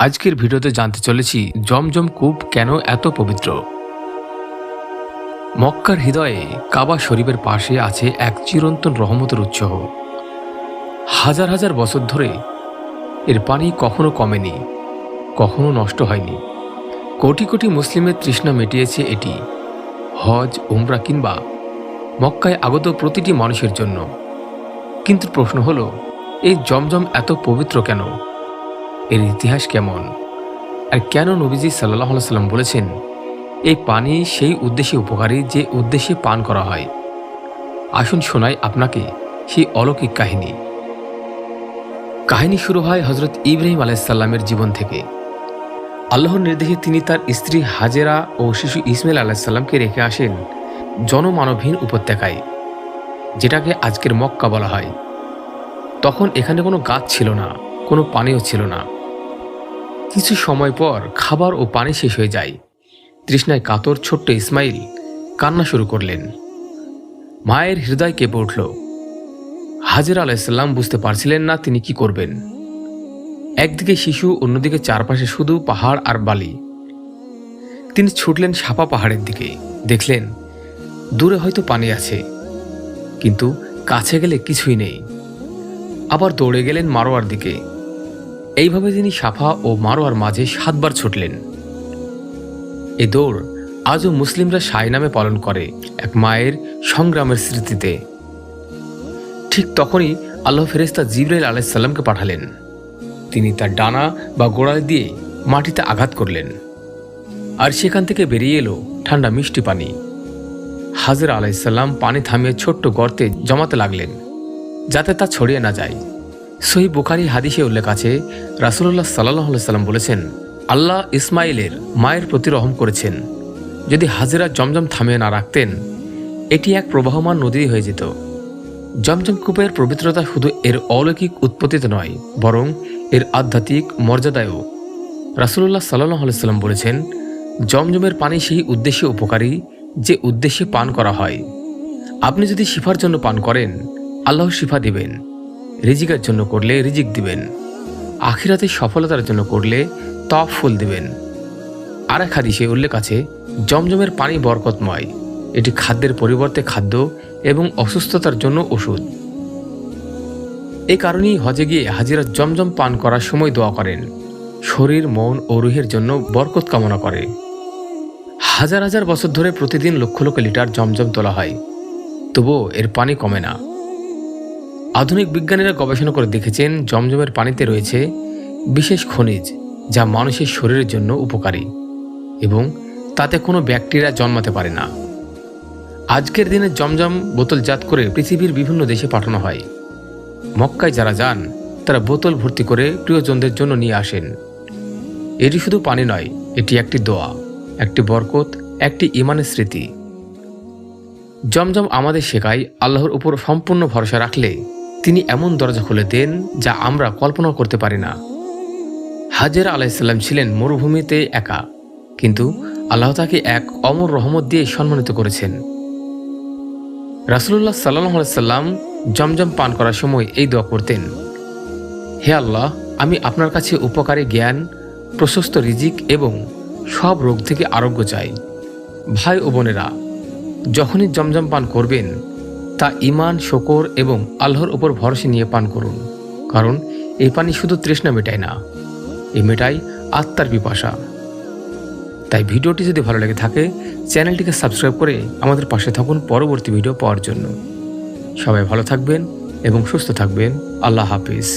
আজকের ভিডিওতে জানতে চলেছি জমজম কূপ কেন এত পবিত্র? মক্কার হৃদয়ে কাবা শরীফের পাশে আছে এক চিরন্তন রহমতের উৎস। হাজার হাজার বছর ধরে এর পানি কখনো কমেনি, কখনো নষ্ট হয়নি। কোটি কোটি মুসলিমের তৃষ্ণা মেটিয়েছে এটি, হজ, উমরা কিংবা মক্কায় আগত প্রতিটি মানুষের জন্য। কিন্তু প্রশ্ন হলো, এই জমজম এত পবিত্র কেন? এর ইতিহাস কেমন? আর কেন নবীজি সাল্লাহ সাল্লাম বলেছেন, এই পানি সেই উদ্দেশ্যে উপকারী যে উদ্দেশ্যে পান করা হয়? আসুন শোনাই আপনাকে সেই অলৌকিক কাহিনী। কাহিনী শুরু হয় হজরত ইব্রাহিম আলাইসাল্লামের জীবন থেকে। আল্লাহর নির্দেশে তিনি তার স্ত্রী হাজেরা ও শিশু ইসমাইল আলাহিসাল্লামকে রেখে আসেন জনমানবহীন উপত্যকায়, যেটাকে আজকের মক্কা বলা হয়। তখন এখানে কোনো গাছ ছিল না, কোনো পানিও ছিল না। কিছু সময় পর খাবার ও পানি শেষ হয়ে যায়। তৃষ্ণায় কাতর ছোট্ট ইসমাইল কান্না শুরু করলেন। মায়ের হৃদয় কেঁপে উঠল। হাজির আলাইসাল্লাম বুঝতে পারছিলেন না তিনি কি করবেন। একদিকে শিশু, অন্যদিকে চারপাশে শুধু পাহাড় আর বালি। তিনি ছুটলেন সাপা পাহাড়ের দিকে। দেখলেন, দূরে হয়তো পানি আছে। কিন্তু কাছে গেলে কিছুই নেই। আবার দৌড়ে গেলেন মারোয়ার দিকে। এইভাবে তিনি সাফা ও মারোয়ার মাঝে সাতবার ছুটলেন। এ দৌড় আজও মুসলিমরা সাই নামে পালন করে এক মায়ের সংগ্রামের স্মৃতিতে। ঠিক তখনই আল্লাহ ফেরেস্তা জিবরাইল আলাইসাল্লামকে পাঠালেন। তিনি তার ডানা বা গোড়াল দিয়ে মাটিতে আঘাত করলেন। আর সেখান থেকে বেরিয়ে এলো ঠান্ডা মিষ্টি পানি। হাজরা আলাইসাল্লাম পানি থামিয়ে ছোট্ট গর্তে জমাতে লাগলেন, যাতে তা ছড়িয়ে না যায়। সহি বুখারি হাদিসে উল্লেখ আছে রাসুল্লাহ সাল্লাহ সাল্লাম বলেছেন, আল্লাহ ইসমাইলের মায়ের প্রতি রহম করেছেন। যদি হাজিরা জমজম থামিয়ে না রাখতেন, এটি এক প্রবাহমান নদী হয়ে যেত। জমজম কূপের পবিত্রতা শুধু এর অলৌকিক উৎপত্তিতে নয়, বরং এর আধ্যাত্মিক মর্যাদায়ও। রাসুল্লাহ সাল্লাহ সাল্লাম বলেছেন, জমজমের পানি সেই উদ্দেশ্যে উপকারী যে উদ্দেশ্যে পান করা হয়। আপনি যদি শিফার জন্য পান করেন, আল্লাহ শিফা দিবেন। রিজিকের জন্য করলে রিজিক দিবেন। আখিরাতে সফলতার জন্য করলে তফ ফুল দিবেন। আর এক হাদিসে উল্লেখ আছে, জমজমের পানি বরকতময়। এটি খাদ্যের পরিবর্তে খাদ্য এবং অসুস্থতার জন্য ওষুধ। এই কারণেই হজে গিয়ে হাজিরা জমজম পান করার সময় দোয়া করেন। শরীর, মন ও রুহের জন্য বরকত কামনা করে। হাজার হাজার বছর ধরে প্রতিদিন লক্ষ লক্ষ লিটার জমজম তোলা হয়। তবুও এর পানি কমে না। আধুনিক বিজ্ঞানীরা গবেষণা করে দেখেছেন জমজমের পানিতে রয়েছে বিশেষ খনিজ যা মানুষের শরীরের জন্য উপকারী এবং তাতে কোনো ব্যাকটেরিয়া জন্মাতে পারে না। আজকের দিনে জমজম বোতলজাত করে পৃথিবীর বিভিন্ন দেশে পাঠানো হয়। মক্কায় যারা যান, তারা বোতল ভর্তি করে প্রিয়জনদের জন্য নিয়ে আসেন। এটি শুধু পানি নয়, এটি একটি দোয়া, একটি বরকত, একটি ইমানের স্মৃতি। জমজম আমাদের শেখায় আল্লাহর উপর সম্পূর্ণ ভরসা রাখলে তিনি এমন দরজা খুলে দেন যা আমরা কল্পনাও করতে পারি না। হাজের আলাইসাল্লাম ছিলেন মরুভূমিতে একা, কিন্তু আল্লাহ তাকে এক অমর রহমত দিয়ে সম্মানিত করেছেন। রাসুল্লাহ সাল্লাহ সাল্লাম জমজম পান করার সময় এই দোয়া করতেন, হে আল্লাহ, আমি আপনার কাছে উপকারী জ্ঞান, প্রশস্ত রিজিক এবং সব রোগ থেকে আরোগ্য চাই। ভাই ও বোনেরা, যখনই জমজম পান করবেন তা ইমান শকর এবং আল্লাহর ওপর ভরসা নিয়ে পান করুন। কারণ এই পানি শুধু তৃষ্ণা মেটায় না, এ মেটায় আত্মার পিপাসা। তাই ভিডিওটি যদি ভালো লেগে থাকে, চ্যানেলটিকে সাবস্ক্রাইব করে আমাদের পাশে থাকুন পরবর্তী ভিডিও পাওয়ার জন্য। সবাই ভালো থাকবেন এবং সুস্থ থাকবেন। আল্লাহ হাফিজ।